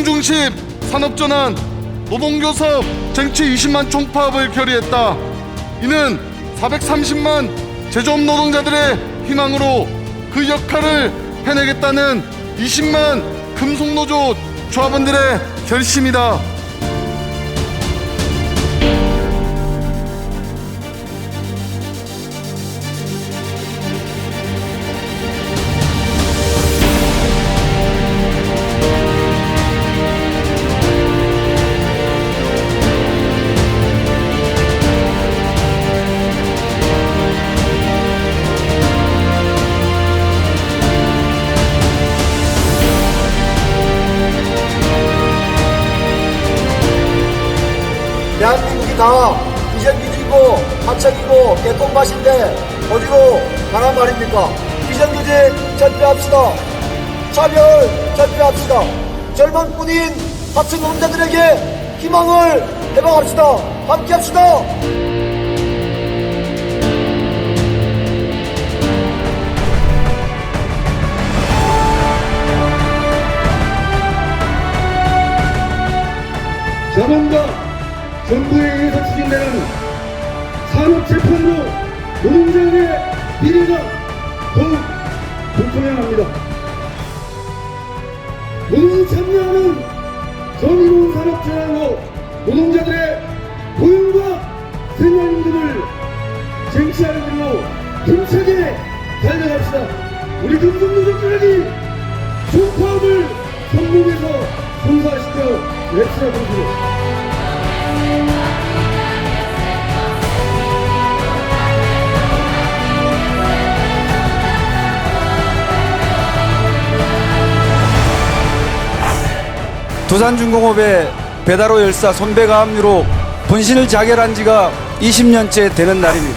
노동중심 산업전환 노동교섭 쟁취 20만 총파업을 결의했다. 이는 430만 제조업 노동자들의 희망으로 그 역할을 해내겠다는 20만 금속노조 조합원들의 결심이다. 다 비정규직이고 하청이고 개똥밭인데 어디로 가란 말입니까? 비정규직 철폐합시다. 차별 철폐합시다. 젊은 뿐인 하청 노동자들에게 희망을 해방합시다. 함께합시다. 자본과 정부에 의해서 추진되는 산업 재편으로 노동자의 미래가 더욱 불투명합니다. 노동이 참여하는 정의로운 산업 전환으로 노동자들의 고용과 생활 등을 쟁취하는 길로 힘차게 달려갑시다. 우리 금속노동자들이 총파업을 성공해서 성사시켜 랩스라고 부르 두산중공업의 배달호 열사 손배가 합류로 본신을 자결한 지가 20년째 되는 날입니다.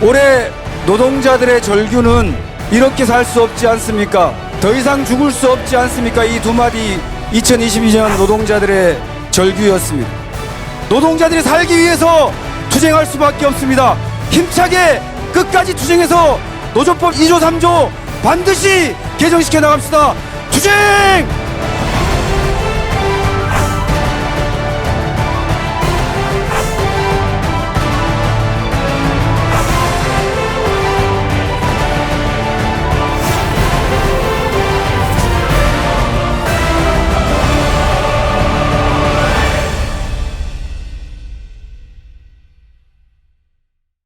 올해 노동자들의 절규는 이렇게 살 수 없지 않습니까? 더 이상 죽을 수 없지 않습니까? 이 두 마디 2022년 노동자들의 절규였습니다. 노동자들이 살기 위해서 투쟁할 수밖에 없습니다. 힘차게 끝까지 투쟁해서 노조법 2조 3조 반드시 개정시켜 나갑시다. 투쟁!